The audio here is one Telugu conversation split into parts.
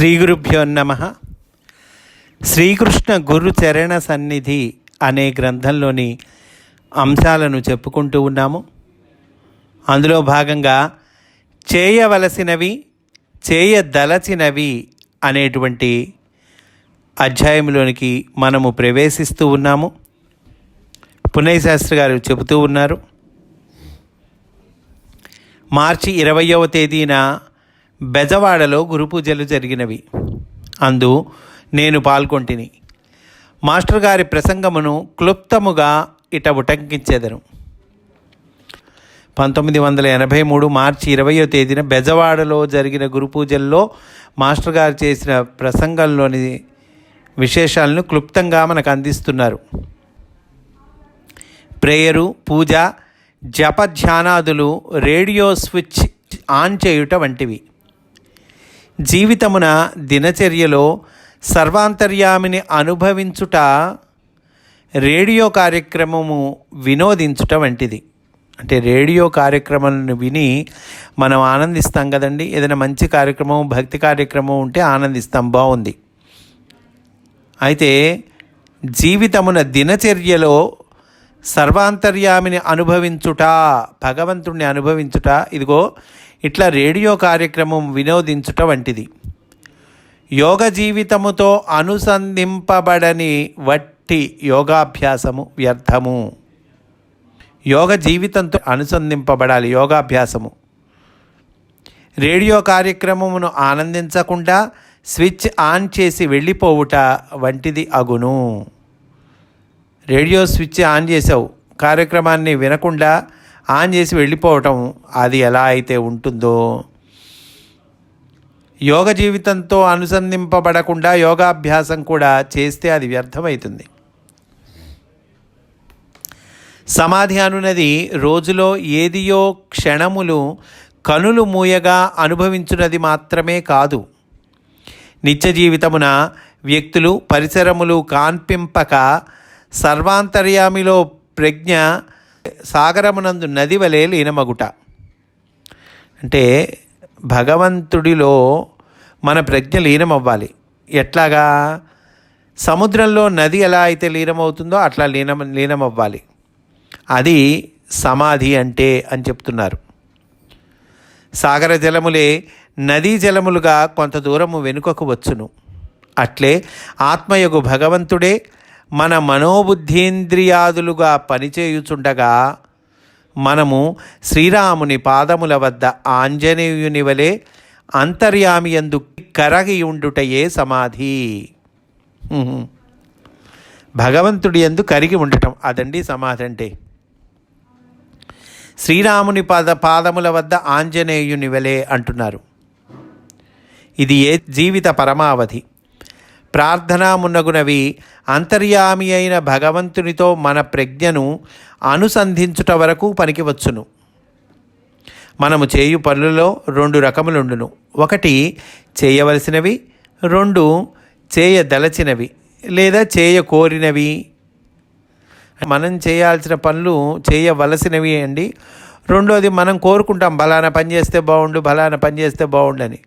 శ్రీ గురుభ్యో నమ. శ్రీకృష్ణ గురు చరణ సన్నిధి అనే గ్రంథంలోని అంశాలను చెప్పుకుంటూ ఉన్నాము. అందులో భాగంగా చేయవలసినవి చేయదలచినవి అనేటువంటి అధ్యాయంలోనికి మనము ప్రవేశిస్తూ ఉన్నాము. పునయ్ శాస్త్రి గారు చెబుతూ ఉన్నారు. మార్చి ఇరవయవ తేదీన బెజవాడలో గురు పూజలు జరిగినవి. అందు నేను పాల్గొంటిని. మాస్టర్ గారి ప్రసంగమును క్లుప్తముగా ఇట ఉటంకించేదను పంతొమ్మిది వందల ఎనభై మూడు మార్చి ఇరవయో తేదీన బెజవాడలో జరిగిన గురు పూజల్లో మాస్టర్ గారు చేసిన ప్రసంగంలోని విశేషాలను క్లుప్తంగా మనకు అందిస్తున్నారు. ప్రేయరు పూజ జప ధ్యానాదులు రేడియో స్విచ్ ఆన్ చేయుట వంటివి. జీవితమున దినచర్యలో సర్వాంతర్యామిని అనుభవించుట రేడియో కార్యక్రమము వినోదించుట వంటిది. అంటే రేడియో కార్యక్రమాలను విని మనం ఆనందిస్తాం కదండి. ఏదైనా మంచి కార్యక్రమం భక్తి కార్యక్రమం ఉంటే ఆనందిస్తాం బాగుంది. అయితే జీవితమున దినచర్యలో సర్వాంతర్యామిని అనుభవించుట భగవంతుణ్ణి అనుభవించుట ఇదిగో ఇట్లా రేడియో కార్యక్రమం వినోదించుట వంటిది. యోగ జీవితముతో అనుసంధింపబడని వట్టి యోగాభ్యాసము వ్యర్థము. యోగ జీవితంతో అనుసంధింపబడాలి యోగాభ్యాసము. రేడియో కార్యక్రమమును ఆనందించకుండా స్విచ్ ఆన్ చేసి వెళ్ళిపోవుట వంటిది అగును. రేడియో స్విచ్ ఆన్ చేసావు కార్యక్రమాన్ని వినకుండా ఆన్ చేసి వెళ్ళిపోవటం అది ఎలా అయితే ఉంటుందో. యోగ జీవితంతో అనుసంధింపబడకుండా యోగాభ్యాసం కూడా చేస్తే అది వ్యర్థమవుతుంది. సమాధి అనున్నది రోజులో ఏదియో క్షణములు కనులు మూయగా అనుభవించున్నది మాత్రమే కాదు. నిత్య జీవితమున వ్యక్తులు పరిసరములు కాన్పింపక సర్వాంతర్యామిలో ప్రజ్ఞ సాగరమునందు నది వలె లీనమగుట అంటే భగవంతుడిలో మన ప్రజ్ఞ లీనమవ్వాలి ఎట్లాగా? సముద్రంలో నది ఎలా అయితే లీనమవుతుందో అట్లా లీనం లీనమవ్వాలి. అది సమాధి అంటే అని చెప్తున్నారు. సాగర జలములే నదీ జలములుగా కొంత దూరము వెనుకకు వచ్చును. అట్లే ఆత్మయగు భగవంతుడే మన మనోబుద్ధీంద్రియాదులుగా పనిచేయుచుండగా మనము శ్రీరాముని పాదముల వద్ద ఆంజనేయుని వలె అంతర్యామి ఎందు కరగి ఉండుటయే సమాధి. భగవంతుడి ఎందు కరిగి ఉండటం అదండి సమాధి అంటే. శ్రీరాముని పాద పాదముల వద్ద ఆంజనేయుని వలె అంటున్నారు. ఇది ఏ జీవిత పరమావధి. ప్రార్థనామున్నగునవి అంతర్యామి అయిన భగవంతునితో మన ప్రజ్ఞను అనుసంధించుట వరకు పనికివచ్చును. మనము చేయు పనులలో రెండు రకములుండును. ఒకటి చేయవలసినవి. రెండు చేయదలచినవి లేదా చేయకోరినవి. మనం చేయాల్సిన పనులు చేయవలసినవి అండి. రెండోది మనం కోరుకుంటాం బలానా పని చేస్తే బాగుండు బలానా పని చేస్తే బాగుండని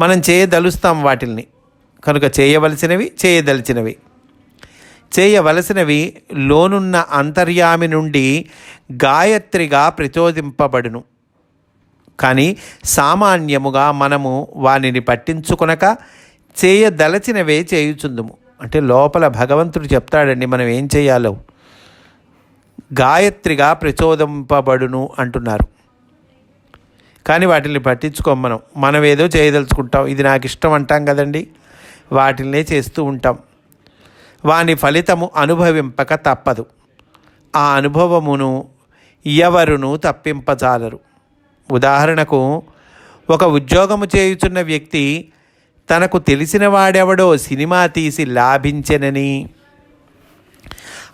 మనం చేయదలుస్తాం వాటిల్ని. కనుక చేయవలసినవి చేయదలిచినవి. చేయవలసినవి లోనున్న అంతర్యామి నుండి గాయత్రిగా ప్రచోదింపబడును. కానీ సామాన్యముగా మనము వానిని పట్టించుకొనక చేయదలచినవే చేయుచుందుము. అంటే లోపల భగవంతుడు చెప్తాడండి మనం ఏం చేయాలో. గాయత్రిగా ప్రచోదింపబడును అంటున్నారు. కానీ వాటిని పట్టించుకోం మనం. మనం ఏదో చేయదలుచుకుంటాం. ఇది నాకు ఇష్టం అంటాం కదండి. వాటినే చేస్తూ ఉంటాం. వాని ఫలితము అనుభవింపక తప్పదు. ఆ అనుభవమును ఎవరును తప్పింపజాలరు. ఉదాహరణకు ఒక ఉద్యోగము చేయుచున్న వ్యక్తి తనకు తెలిసిన వాడెవడో సినిమా తీసి లాభించెనని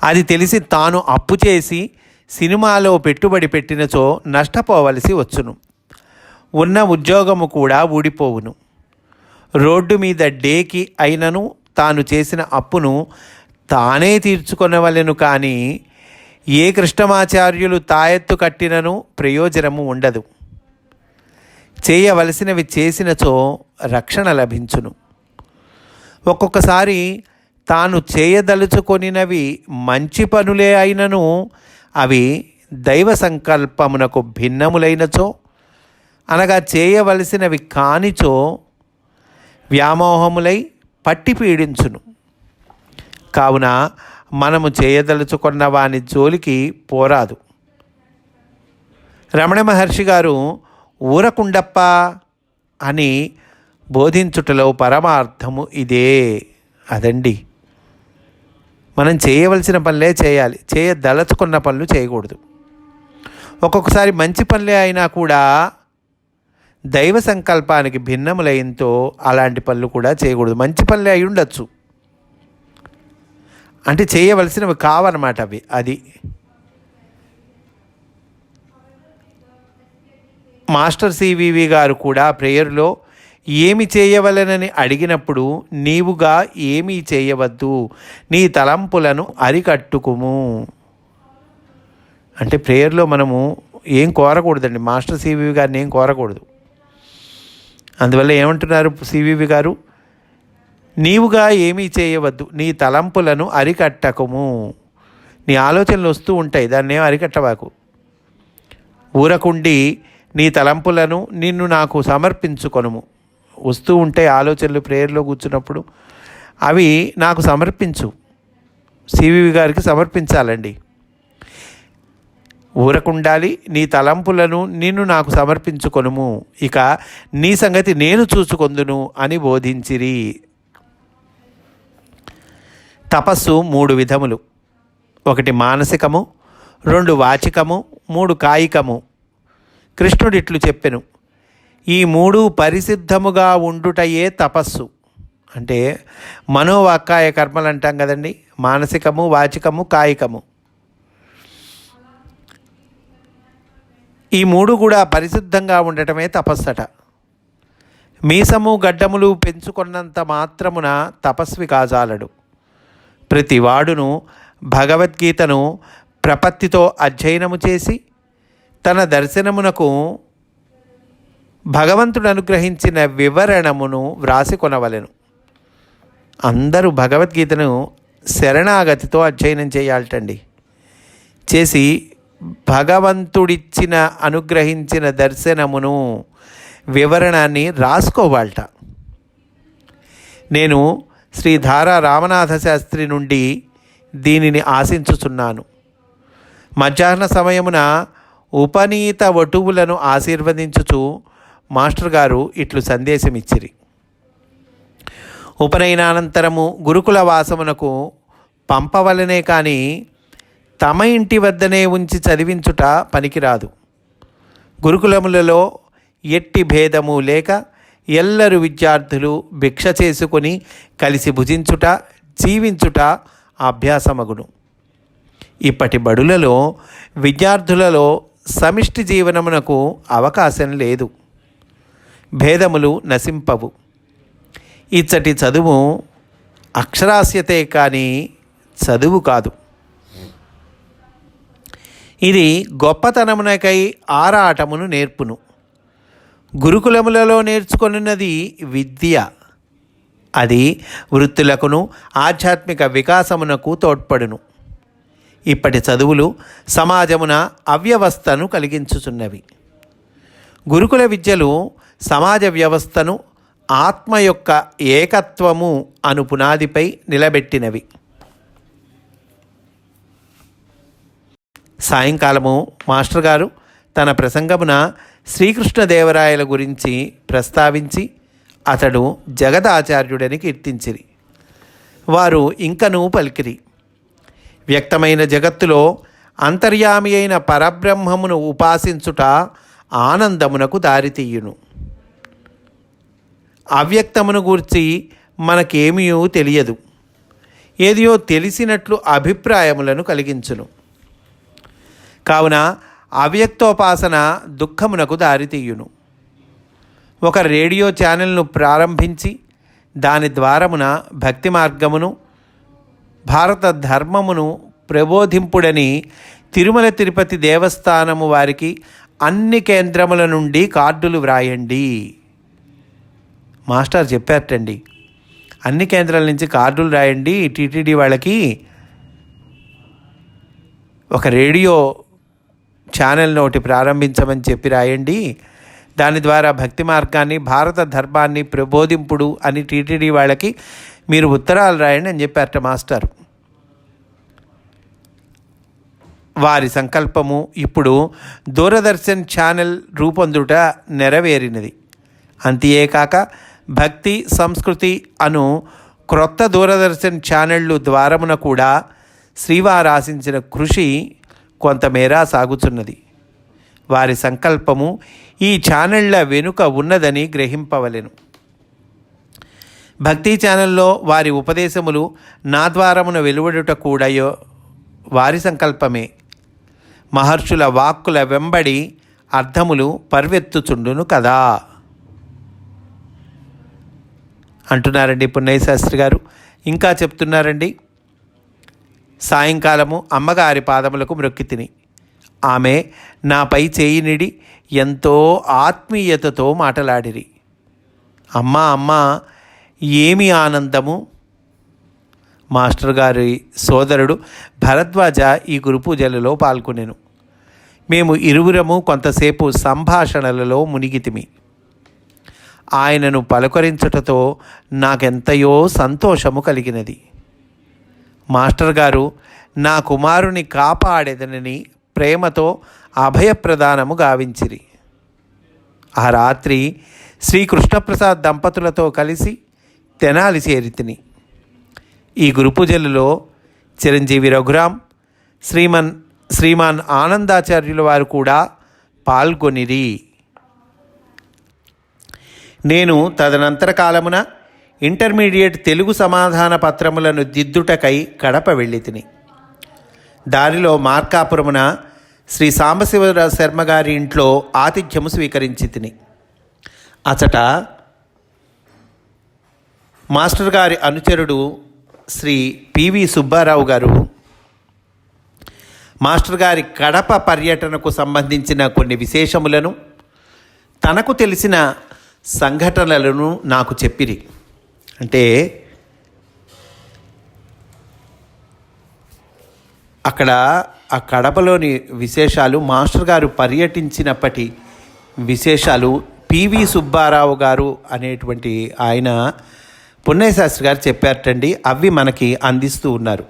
అది తెలిసి తాను అప్పు చేసి సినిమాలో పెట్టుబడి పెట్టినచో నష్టపోవలసి వచ్చును. ఉన్న ఉద్యోగము కూడా ఊడిపోవును. రోడ్డు మీద డేకి అయినను తాను చేసిన అప్పును తానే తీర్చుకొనవలెను కానీ ఏ కృష్ణమాచార్యులు తాయెత్తు కట్టినను ప్రయోజనము ఉండదు. చేయవలసినవి చేసినచో రక్షణ లభించును. ఒక్కొక్కసారి తాను చేయదలుచుకొనినవి మంచి పనులే అయినను అవి దైవ సంకల్పమునకు భిన్నములైనచో అనగా చేయవలసినవి కానిచో వ్యామోహములై పట్టి పీడించును. కావున మనము చేయదలుచుకున్న వాని జోలికి పోరాదు. రమణ మహర్షి గారు ఊరకుండప్ప అని బోధించుటలో పరమార్థము ఇదే. అదండి. మనం చేయవలసిన పనులే చేయాలి. చేయదలచుకున్న పనులు చేయకూడదు. ఒక్కొక్కసారి మంచి పనులే అయినా కూడా దైవ సంకల్పానికి భిన్నములైనతో అలాంటి పనులు కూడా చేయకూడదు. మంచి పనులే అయి ఉండొచ్చు. అంటే చేయవలసినవి కావన్నమాట అవి. అది మాస్టర్ సివివి గారు కూడా ప్రేయర్లో ఏమి చేయవలనని అడిగినప్పుడు నీవుగా ఏమీ చేయవద్దు. నీ తలంపులను అరికట్టుకుము. అంటే ప్రేయర్లో మనము ఏం కోరకూడదండి. మాస్టర్ సివివి గారిని ఏం కోరకూడదు. అందువల్ల ఏమంటున్నారు సివివి గారు? నీవుగా ఏమీ చేయవద్దు నీ తలంపులను అరికట్టకము. నీ ఆలోచనలు వస్తూ ఉంటాయి దాన్ని ఏం అరికట్టవాకు ఊరకుండి నీ తలంపులను నిన్ను నాకు సమర్పించుకొనుము. వస్తూ ఉంటే ఆలోచనలు ప్రేయర్లో కూర్చున్నప్పుడు అవి నాకు సమర్పించు. సివివి గారికి సమర్పించాలండి. ఊరకుండాలి నీ తలంపులను నిన్ను నాకు సమర్పించుకొనుము. ఇక నీ సంగతి నేను చూసుకొందును అని బోధించిరి. తపస్సు మూడు విధములు. ఒకటి మానసికము రెండు వాచికము మూడు కాయికము. కృష్ణుడు ఇట్లు చెప్పెను ఈ మూడు పరిసిద్ధముగా ఉండుటయే తపస్సు. అంటే మనోవాక్కాయ కర్మలు అంటాం కదండి మానసికము వాచికము కాయికము. ఈ మూడు కూడా పరిశుద్ధంగా ఉండటమే తపస్సట. మీసము గడ్డములు పెంచుకున్నంత మాత్రమున తపస్వి కాజాలడు. ప్రతి వాడును భగవద్గీతను ప్రపత్తితో అధ్యయనము చేసి తన దర్శనమునకు భగవంతుడు అనుగ్రహించిన వివరణమును వ్రాసి కొనవలెను అందరూ భగవద్గీతను శరణాగతితో అధ్యయనం చేయాలటండి. చేసి భగవంతుడిచ్చిన అనుగ్రహించిన దర్శనమును వివరణాన్ని రాసుకోవాలట. నేను శ్రీ ధారా రామనాథ శాస్త్రి నుండి దీనిని ఆశించుచున్నాను. మధ్యాహ్న సమయమున ఉపనీత వటువులను ఆశీర్వదించుచు మాస్టర్ గారు ఇట్లు సందేశమిచ్చిరి. ఉపనయనానంతరము గురుకుల వాసమునకు పంపవలనే కానీ తమ ఇంటి వద్దనే ఉంచి చదివించుట పనికిరాదు. గురుకులములలో ఎట్టి భేదము లేక ఎల్లరు విద్యార్థులు భిక్ష చేసుకొని కలిసి భుజించుట జీవించుట అభ్యాసమగును. ఇప్పటి బడులలో విద్యార్థులలో సమిష్టి జీవనమునకు అవకాశం లేదు. భేదములు నశింపవు. ఇచ్చటి చదువు అక్షరాస్యతే కానీ చదువు కాదు. ఇది గొప్పతనమునకై ఆరాటమును నేర్పును. గురుకులములలో నేర్చుకొనున్నది విద్య. అది వృత్తులకును ఆధ్యాత్మిక వికాసమునకు తోడ్పడును. ఇప్పటి చదువులు సమాజమున అవ్యవస్థను కలిగించుచున్నవి. గురుకుల విద్యలు సమాజ వ్యవస్థను ఆత్మ యొక్క ఏకత్వము అను పునాదిపై నిలబెట్టినవి. సాయంకాలము మాస్టర్ గారు తన ప్రసంగమున శ్రీకృష్ణదేవరాయల గురించి ప్రస్తావించి అతడు జగదాచార్యుడని కీర్తించిరి. వారు ఇంకనూ పలికిరి. వ్యక్తమైన జగత్తులో అంతర్యామి అయిన పరబ్రహ్మమును ఉపాసించుట ఆనందమునకు దారితీయును. అవ్యక్తమును గూర్చి మనకేమీయూ తెలియదు. ఏదియో తెలిసినట్లు అభిప్రాయములను కలిగించును. కావున అవ్యక్తోపాసన దుఃఖమునకు దారితీయును. ఒక రేడియో ఛానల్ను ప్రారంభించి దాని ద్వారమున భక్తి మార్గమును భారత ధర్మమును ప్రబోధింపుడని తిరుమల తిరుపతి దేవస్థానము వారికి అన్ని కేంద్రముల నుండి కార్డులు వ్రాయండి. మాస్టర్ చెప్పారటండి అన్ని కేంద్రాల నుంచి కార్డులు రాయండి టీటీడీ వాళ్ళకి ఒక రేడియో ఛానల్ ఒకటి ప్రారంభించమని చెప్పి రాయండి. దాని ద్వారా భక్తి మార్గాన్ని భారత ధర్మాన్ని ప్రబోధింపుడు అని టీటీడీ వాళ్ళకి మీరు ఉత్తరాలు రాయండి అని చెప్పారట మాస్టర్. వారి సంకల్పము ఇప్పుడు దూరదర్శన్ ఛానల్ రూపొందుట నెరవేరినది. అంతేకాక భక్తి సంస్కృతి అను క్రొత్త దూరదర్శన్ ఛానళ్ళు ద్వారమున కూడా శ్రీవారు ఆశించిన కృషి కొంతమేర సాగుతున్నది వారి సంకల్పము ఈ ఛానళ్ళ వెనుక ఉన్నదని గ్రహింపవలెను. భక్తి ఛానల్లో వారి ఉపదేశములు నా ద్వారమున వెలువడుట కూడాయో వారి సంకల్పమే. మహర్షుల వాక్కుల వెంబడి అర్థములు పర్వెత్తుచుండును కదా. అంటున్నారండి పున్నయ్య శాస్త్రి గారు. ఇంకా చెప్తున్నారండి. సాయంకాలము అమ్మగారి పాదములకు మ్రొక్కితిని ఆమె నాపై చేయినిడి ఎంతో ఆత్మీయతతో మాటలాడిరి. అమ్మా అమ్మా ఏమి ఆనందము? మాస్టర్ గారి సోదరుడు భరద్వాజ ఈ గురు పూజలలో పాల్గొనెను. మేము ఇరువురము కొంతసేపు సంభాషణలలో మునిగితిమి. ఆయనను పలకరించుటతో నాకెంతయో సంతోషము కలిగినది. మాస్టర్ గారు నా కుమారుని కాపాడేదనని ప్రేమతో అభయప్రదానము గావించిరి. ఆ రాత్రి శ్రీకృష్ణప్రసాద్ దంపతులతో కలిసి తెనాలి చేరితిని ఈ గురుపూజలలో చిరంజీవి రఘురాం శ్రీమన్ శ్రీమాన్ ఆనందాచార్యుల వారు కూడా పాల్గొనిరి. నేను తదనంతర కాలమున ఇంటర్మీడియట్ తెలుగు సమాధాన పత్రములను దిద్దుటకై కడప వెళ్ళితిని దారిలో మార్కాపురమున శ్రీ సాంబశివరావు శర్మ గారి ఇంట్లో ఆతిథ్యము స్వీకరించి తిని. అచట మాస్టర్ గారి అనుచరుడు శ్రీ పివి సుబ్బారావు గారు మాస్టర్ గారి కడప పర్యటనకు సంబంధించిన కొన్ని విశేషములను తనకు తెలిసిన సంఘటనలను నాకు చెప్పిరి. అంటే అక్కడ ఆ కడపలోని విశేషాలు మాస్టర్ గారు పర్యటించినప్పటి విశేషాలు పివి సుబ్బారావు గారు అనేటువంటి ఆయన పుణ్యశాస్త్రి గారు చెప్పారటండి. అవి మనకి అందిస్తూ ఉన్నారు.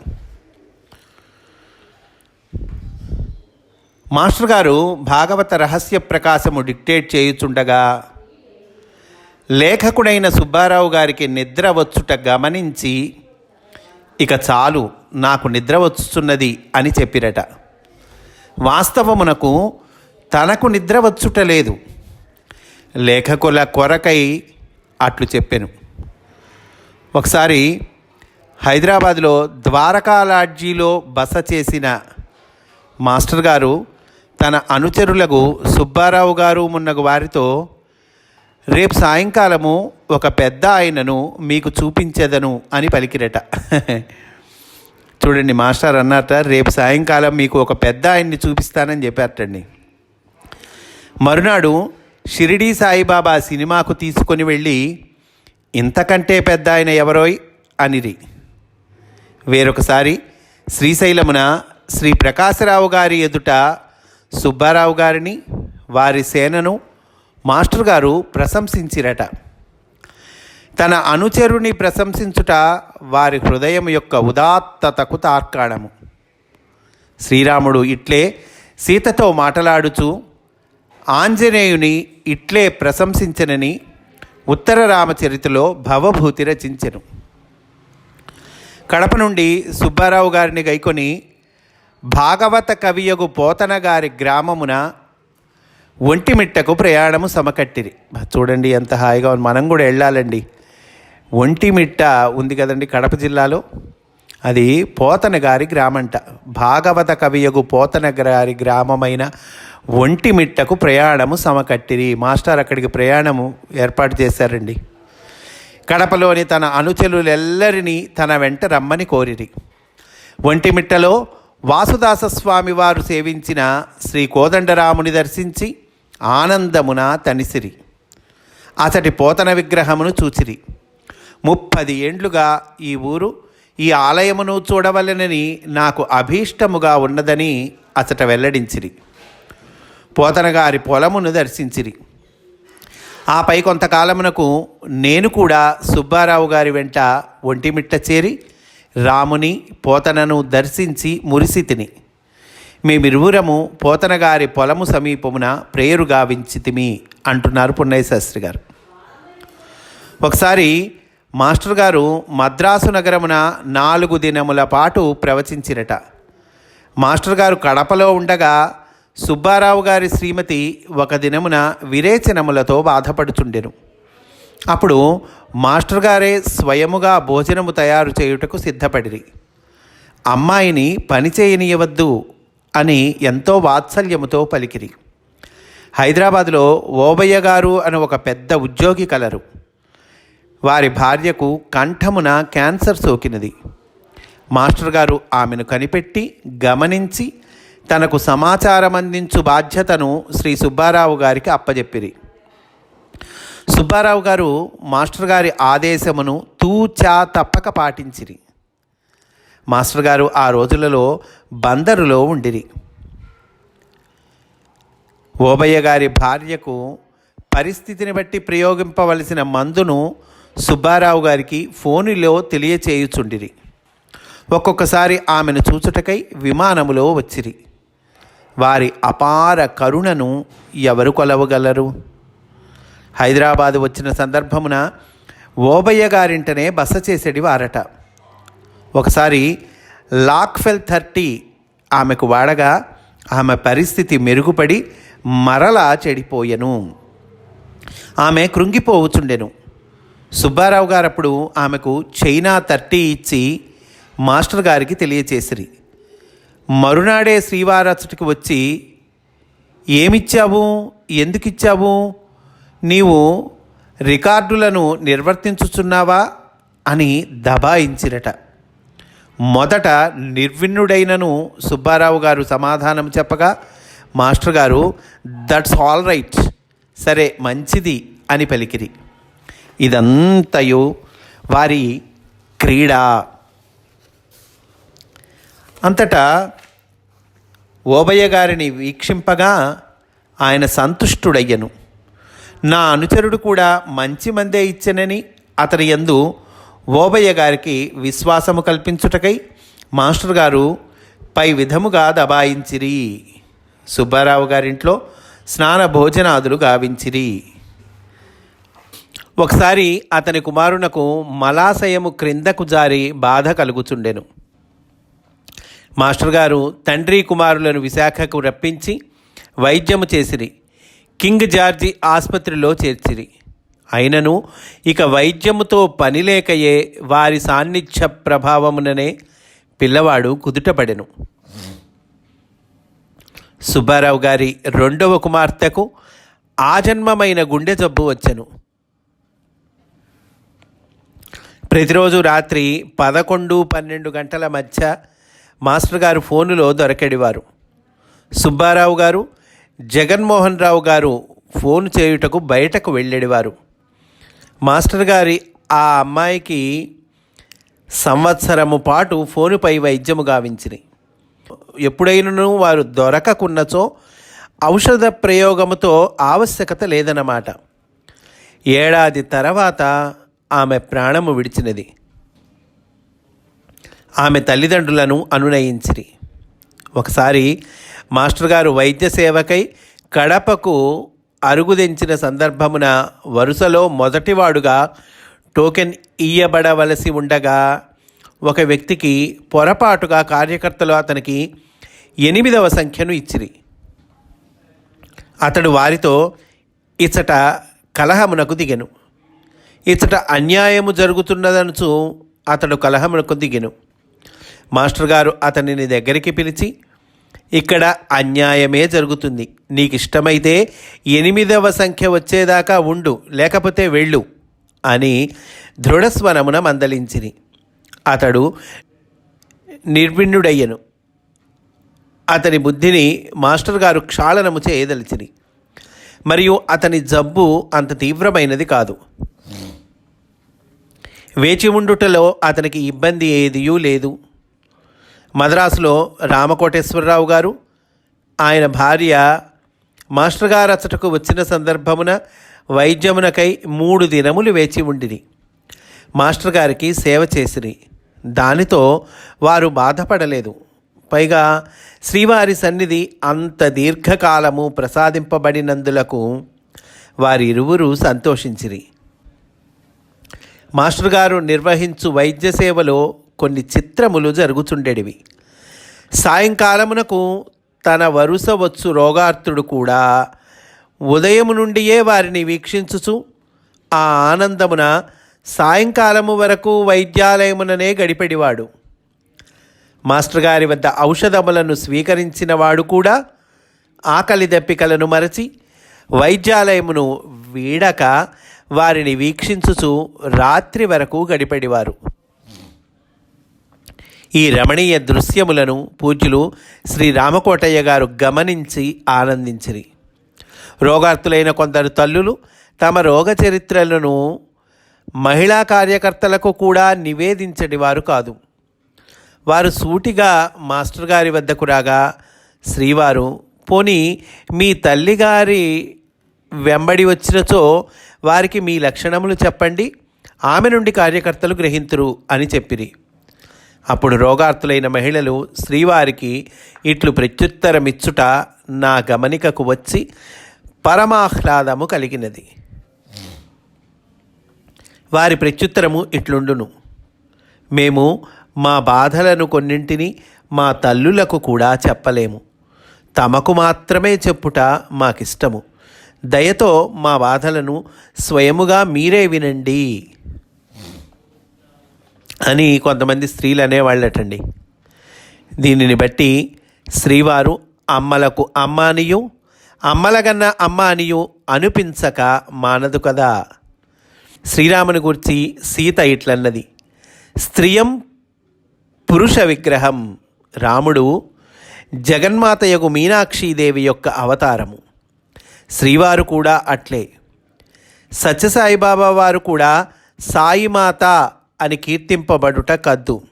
మాస్టర్ గారు భాగవత రహస్య ప్రకాశము డిక్టేట్ చేయుచుండగా లేఖకుడైన సుబ్బారావు గారికి నిద్ర వచ్చుట గమనించి ఇక చాలు నాకు నిద్ర వచ్చుచున్నది అని చెప్పిరట. వాస్తవమునకు తనకు నిద్ర వచ్చుట లేదు. లేఖకుల కొరకై అట్లు చెప్పాను. ఒకసారి హైదరాబాద్లో ద్వారకా లాడ్జీలో బస చేసిన మాస్టర్ గారు తన అనుచరులకు సుబ్బారావు గారు మున్నగు వారితో రేపు సాయంకాలము ఒక పెద్ద ఆయనను మీకు చూపించేదను అని పలికిరట. చూడండి మాస్టర్ అన్నట రేపు సాయంకాలం మీకు ఒక పెద్ద ఆయన్ని చూపిస్తానని చెప్పారటండి. మరునాడు షిరిడీ సాయిబాబా సినిమాకు తీసుకొని వెళ్ళి ఇంతకంటే పెద్ద ఆయన ఎవరోయ్? అనిరి. వేరొకసారి శ్రీశైలమున శ్రీ ప్రకాశరావు గారి ఎదుట సుబ్బారావు గారిని వారి సేనను మాస్టర్ గారు ప్రశంసించిరట. తన అనుచరుని ప్రశంసించుట వారి హృదయం యొక్క ఉదాత్తతకు తార్కాణము. శ్రీరాముడు ఇట్లే సీతతో మాటలాడుచు ఆంజనేయుని ఇట్లే ప్రశంసించనని ఉత్తర రామచరితలో భవభూతి రచించెను. కడప నుండి సుబ్బారావు గారిని గైకొని భాగవత కవియగు పోతన గారి గ్రామమున ఒంటిమిట్టకు ప్రయాణము సమకట్టిరి. చూడండి ఎంత హాయిగా ఉంది. మనం కూడా వెళ్ళాలండి. ఒంటిమిట్ట ఉంది కదండి కడప జిల్లాలో. అది పోతన గారి గ్రామంట. భాగవత కవియగు పోతన గారి గ్రామమైన ఒంటిమిట్టకు ప్రయాణము సమకట్టిరి. మాస్టర్ అక్కడికి ప్రయాణము ఏర్పాటు చేశారండి. కడపలోని తన అనుచరులెల్లరినీ తన వెంట రమ్మని కోరిరి. ఒంటిమిట్టలో వాసుదాస స్వామి వారు సేవించిన శ్రీ కోదండరాముని దర్శించి ఆనందమున తనిసిరి. అతడి పోతన విగ్రహమును చూచిరి. ముప్పది ఏండ్లుగా ఈ ఊరు ఈ ఆలయమును చూడవలెనని నాకు అభీష్టముగా ఉన్నదని అతట వెల్లడించిరి. పోతనగారి పొలమును దర్శించిరి. ఆపై కొంతకాలమునకు నేను కూడా సుబ్బారావు గారి వెంట ఒంటిమిట్ట చేరి రాముని పోతనను దర్శించి మురిసి తిని మేమిరువురము పోతనగారి పొలము సమీపమున ప్రేయరు గావించితిమి అంటున్నారు పున్నయ్య శాస్త్రి గారు ఒకసారి మాస్టర్ గారు మద్రాసు నగరమున నాలుగు దినముల పాటు ప్రవచించిరట మాస్టర్ గారు కడపలో ఉండగా సుబ్బారావు గారి శ్రీమతి ఒక దినమున విరేచనములతో బాధపడుచుండెను. అప్పుడు మాస్టర్ గారే స్వయముగా భోజనము తయారు చేయుటకు సిద్ధపడిరి. అమ్మాయిని పని చేయనీయవద్దు అని ఎంతో వాత్సల్యముతో పలికిరి. హైదరాబాదులో ఓబయ్య గారు అని ఒక పెద్ద ఉద్యోగి కలరు. వారి భార్యకు కంఠమున క్యాన్సర్ సోకినది. మాస్టర్ గారు ఆమెను కనిపెట్టి గమనించి తనకు సమాచారం అందించు బాధ్యతను శ్రీ సుబ్బారావు గారికి అప్పజెప్పిరి. సుబ్బారావు గారు మాస్టర్ గారి ఆదేశమును తూచా తప్పక పాటించిరి. మాస్టర్ గారు ఆ రోజులలో బందరులో ఉండిరి. ఓబయ్య గారి భార్యకు పరిస్థితిని బట్టి ప్రయోగింపవలసిన మందును సుబ్బారావు గారికి ఫోనులో తెలియచేయుచుండిరి. ఒక్కొక్కసారి ఆమెను చూచుటకై విమానములో వచ్చిరి. వారి అపార కరుణను ఎవరు కొలవగలరు? హైదరాబాదు వచ్చిన సందర్భమున ఓబయ్య గారింటనే బస చేసేటి వారట. ఒకసారి లాక్ఫెల్ థర్టీ ఆమెకు వాడగా ఆమె పరిస్థితి మెరుగుపడి మరలా చెడిపోయెను. ఆమె కృంగిపోవచ్చుండెను. సుబ్బారావు గారు అప్పుడు ఆమెకు చైనా థర్టీ ఇచ్చి మాస్టర్ గారికి తెలియచేసిరి. మరునాడే శ్రీవారచుటికి వచ్చి ఏమిచ్చావు? ఎందుకు ఇచ్చావు నీవు రికార్డులను నిర్వర్తించుచున్నావా? అని దబాయించిరట. మొదట నిర్విణ్ణుడైనను సుబ్బారావు గారు సమాధానం చెప్పగా మాస్టర్ గారు దట్స్ ఆల్ రైట్. సరే మంచిది అని పలికిరి. ఇదంతయు వారి క్రీడ. అంతటా ఓబయ్య గారిని వీక్షింపగా ఆయన సంతుష్టుడయ్యను. నా అనుచరుడు కూడా మంచి మందే ఇచ్చనని అతని యందు ఓబయ్య గారికి విశ్వాసము కల్పించుటకై మాస్టర్ గారు పై విధముగా దబాయించిరి. సుబ్బారావు గారింట్లో స్నాన భోజనాదులు గావించిరి. ఒకసారి అతని కుమారునకు మలాశయము క్రిందకు జారి బాధ కలుగుచుండెను. మాస్టర్ గారు తండ్రి కుమారులను విశాఖకు రప్పించి వైద్యము చేసిరి. కింగ్ జార్జి ఆసుపత్రిలో చేర్చిరి. అయినను ఇక వైద్యముతో పనిలేకయే వారి సాన్నిధ్య ప్రభావముననే పిల్లవాడు కుదుటపడెను. సుబ్బారావు గారి రెండవ కుమార్తెకు ఆజన్మమైన గుండె జబ్బు వచ్చెను. ప్రతిరోజు రాత్రి పదకొండు పన్నెండు గంటల మధ్య మాస్టర్ గారు ఫోనులో దొరకెడివారు. సుబ్బారావు గారు జగన్మోహన్ రావు గారు ఫోన్ చేయుటకు బయటకు వెళ్ళేవారు మాస్టర్ గారి ఆ అమ్మాయికి సంవత్సరము పాటు ఫోనుపై వైద్యము గావించిరి. ఎప్పుడైనను వారు దొరకకున్నచో ఔషధ ప్రయోగముతో ఆవశ్యకత లేదన్నమాట. ఏడాది తర్వాత ఆమె ప్రాణము విడిచినది. ఆమె తల్లిదండ్రులను అనునయించిరి. ఒకసారి మాస్టర్ గారు వైద్య సేవకై కడపకు అరుగుదించిన సందర్భమున వరుసలో మొదటివాడుగా టోకెన్ ఇయ్యబడవలసి ఉండగా ఒక వ్యక్తికి పొరపాటుగా కార్యకర్తలు అతనికి ఎనిమిదవ సంఖ్యను ఇచ్చిరి. అతడు వారితో ఇచ్చట కలహమునకు దిగెను. ఇచ్చట అన్యాయము జరుగుతున్నదనుచు అతడు కలహమునకు దిగెను. మాస్టర్ గారు అతనిని దగ్గరికి పిలిచి ఇక్కడ అన్యాయమే జరుగుతుంది. నీకు ఇష్టమైతే ఎనిమిదవ సంఖ్య వచ్చేదాకా ఉండు లేకపోతే వెళ్ళు అని దృఢస్వరమున మందలించిని అతడు నిర్విణ్ణుడయ్యను. అతని బుద్ధిని మాస్టర్ గారు క్షాళనము చేయదలిచిరి. మరియు అతని జబ్బు అంత తీవ్రమైనది కాదు. వేచి ఉండుటలో అతనికి ఇబ్బంది ఏదియూ లేదు. మద్రాసులో రామకోటేశ్వరరావు గారు ఆయన భార్య మాస్టర్ గారు అచ్చటకు వచ్చిన సందర్భమున వైద్యమునకై మూడు దినములు వేచి ఉండిరి. మాస్టర్ గారికి సేవ చేసిరి. దానితో వారు బాధపడలేదు. పైగా శ్రీవారి సన్నిధి అంత దీర్ఘకాలము ప్రసాదింపబడినందులకు వారిరువురు సంతోషించిరి. మాస్టర్ గారు నిర్వహించు వైద్య సేవలో కొన్ని చిత్రములు జరుగుచుండేవి సాయంకాలమునకు తన వరుస వచ్చు రోగార్తుడు కూడా ఉదయము నుండియే వారిని వీక్షించుచు ఆ ఆనందమున సాయంకాలము వరకు వైద్యాలయముననే గడిపెడివాడు. మాస్టర్ గారి వద్ద ఔషధములను స్వీకరించిన వాడు కూడా ఆకలి దప్పికలను మరచి వైద్యాలయమును వీడక వారిని వీక్షించుచు రాత్రి వరకు గడిపెడివారు. ఈ రమణీయ దృశ్యములను పూజ్యులు శ్రీ రామకోటయ్య గారు గమనించి ఆనందించిరి. రోగార్తులైన కొందరు తల్లులు తమ రోగ చరిత్రలను మహిళా కార్యకర్తలకు కూడా నివేదించని వారు కాదు. వారు సూటిగా మాస్టర్ గారి వద్దకు రాగా శ్రీవారు పోని మీ తల్లిగారి వెంబడి వచ్చినచో వారికి మీ లక్షణములు చెప్పండి. ఆమె నుండి కార్యకర్తలు గ్రహింతురు అని చెప్పిరి. అప్పుడు రోగార్తులైన మహిళలు శ్రీవారికి ఇట్లు ప్రత్యుత్తరమిచ్చుట నా గమనికకు వచ్చి పరమాహ్లాదము కలిగినది. వారి ప్రత్యుత్తరము ఇట్లుండును. మేము మా బాధలను కొన్నింటిని మా తల్లులకు కూడా చెప్పలేము. తమకు మాత్రమే చెప్పుట మాకిష్టము. దయతో మా బాధలను స్వయముగా మీరే వినండి. అని కొంతమంది స్త్రీలు అనేవాళ్ళటండి. దీనిని బట్టి శ్రీవారు అమ్మలకు అమ్మ అనియు అమ్మలగన్న అమ్మ అనియు అనిపించక మానదు కదా. శ్రీరాముని గురించి సీత ఇట్లన్నది. స్త్రియం పురుష విగ్రహం రాముడు జగన్మాతయకు మీనాక్షీదేవి యొక్క అవతారము. శ్రీవారు కూడా అట్లే. సత్యసాయిబాబా వారు కూడా సాయిమాత అని కీర్తింపబడుట కద్దు.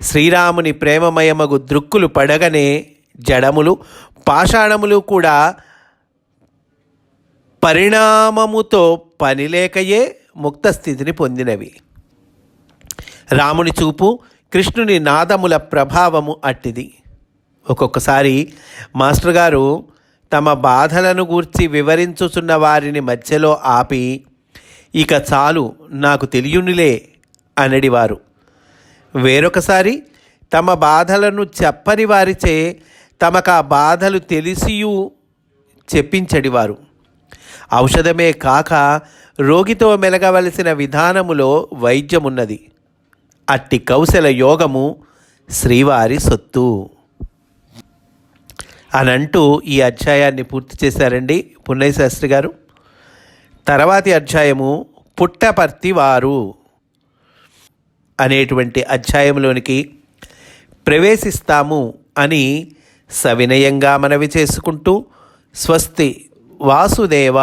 శ్రీరాముని ప్రేమమయమగు దృక్కులు పడగనే జడములు పాషాణములు కూడా పరిణామముతో పనిలేకయే ముక్త స్థితిని పొందినవి. రాముని చూపు కృష్ణుని నాదముల ప్రభావము అట్టిది. ఒక్కొక్కసారి మాస్టర్ గారు తమ బాధలను గూర్చి వివరించుచున్న వారిని మధ్యలో ఆపి ఇక చాలు నాకు తెలియనులే అనడివారు. వేరొకసారి తమ బాధలను చెప్పని వారిచే తమకు ఆ బాధలు తెలిసియు చెప్పించడివారు. ఔషధమే కాక రోగితో మెలగవలసిన విధానములో వైద్యమున్నది. అట్టి కౌశల యోగము శ్రీవారి సొత్తు. అనంటూ ఈ అధ్యాయాన్ని పూర్తి చేశారండి పున్నయ్య శాస్త్రి గారు. తర్వాతి అధ్యాయము పుట్టపర్తి వారు అనేటువంటి అధ్యాయంలోనికి ప్రవేశిస్తాము అని సవినయంగా మనవి చేసుకుంటూ స్వస్తి వాసుదేవ.